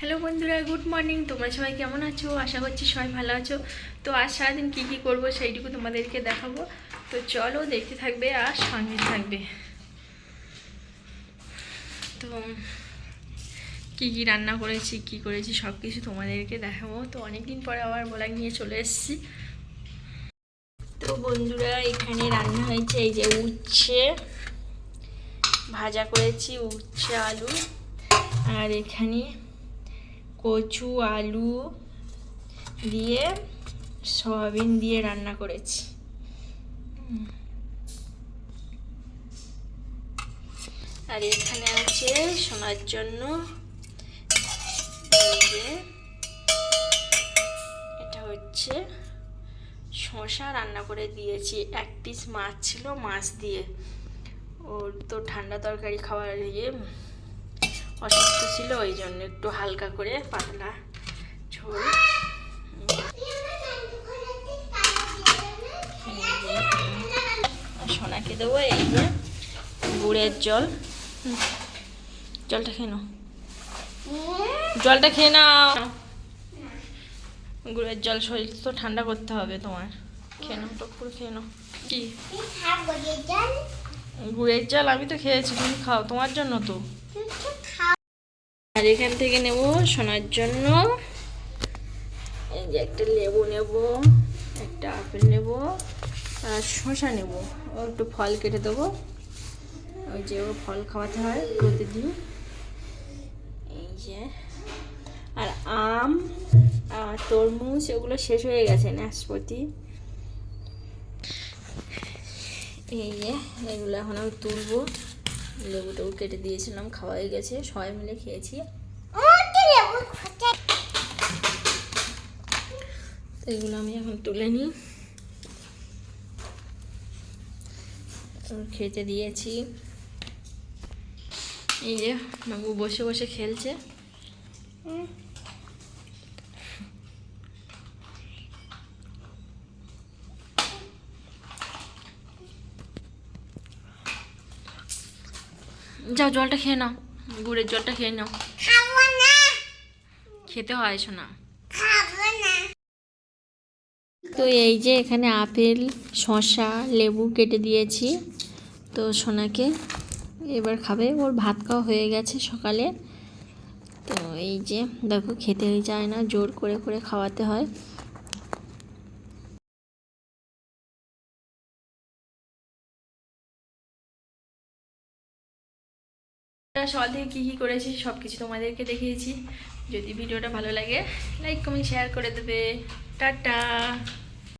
Hello বন্ধুরা, good morning. তোমরা সবাই কেমন আছো? আশা করছি সবাই ভালো আছো। তো আজ সারাদিন কী কী করব সেইটুকু তোমাদেরকে দেখাবো। তো চলো, দেখতে থাকবে আর সঙ্গে থাকবে। তো কী কী রান্না করেছি, কী করেছি সব কিছু তোমাদেরকে দেখাবো। তো অনেক দিন পরে আবার বলা নিয়ে চলে এসেছি। তো বন্ধুরা, এখানে রান্না হয়েছে এই যে উচ্ছে। ভাজা করেছি উচ্ছে, আলু। আর এখানে কচু, আলু দিয়ে সয়াবিন দিয়ে রান্না করেছি। আর এখানে আছে শোনার জন্য এটা হচ্ছে শসা রান্না করে দিয়েছি। এক পিস মাছ ছিল মাছ দিয়ে। ওর তো ঠান্ডা তরকারি খাওয়ার ইয়ে অসুস্থ ছিল ওই জন্য একটু হালকা করে পাতলা ঝোল। সোনাকে দেবো এই যে গুড়ের জল। জলটা খেয়ে নাও। জলটা খেয়ে নাও। গুড়ের জল শরীর তো ঠান্ডা করতে হবে তোমার। খেয়ে নাও টক করে খেয়ে নাও। কি? গুড়ের জল আমি তো খেয়েছি তুমি খাও তোমার জন্য তো। আর এখান থেকে নেব সোনার জন্য। এই যে একটা লেবু নেব, একটা আপেল নেব, আর শসা নেব। ও একটু ফল কেটে দেবো। ওই যে ও ফল খাওয়াতে হয় প্রতিদিন। এই যে। আর আম, আর তরমুজ, এগুলো শেষ হয়ে গেছে নাশপাতি। এই যে, এগুলো এখন আমি তুলবো। লেবু টেবু কেটে দিয়েছিলাম খাওয়াই গেছে, সবাই মিলে খেয়েছি। এগুলো আমি এখন তুলে নিই খেতে দিয়েছি। এই যে, বাবু বসে বসে খেলছে। যাও জলটা খেয়ে নাও। গুড়ের জলটা খেয়ে নাও। খেতে হয় শোনা তো এই যে এখানে আপেল শসা লেবু কেটে দিয়েছি। তো সোনাকে এবার খাবে। ওর ভাত খাওয়া হয়ে গেছে সকালে। তো এই যে দেখো খেতেই চায় না। জোর করে করে খাওয়াতে হয়। সকাল থেকে কী কী করেছি সব কিছু তোমাদেরকে দেখিয়েছি। যদি ভিডিওটা ভালো লাগে লাইক কমেন্ট শেয়ার করে দেবে। টাটা!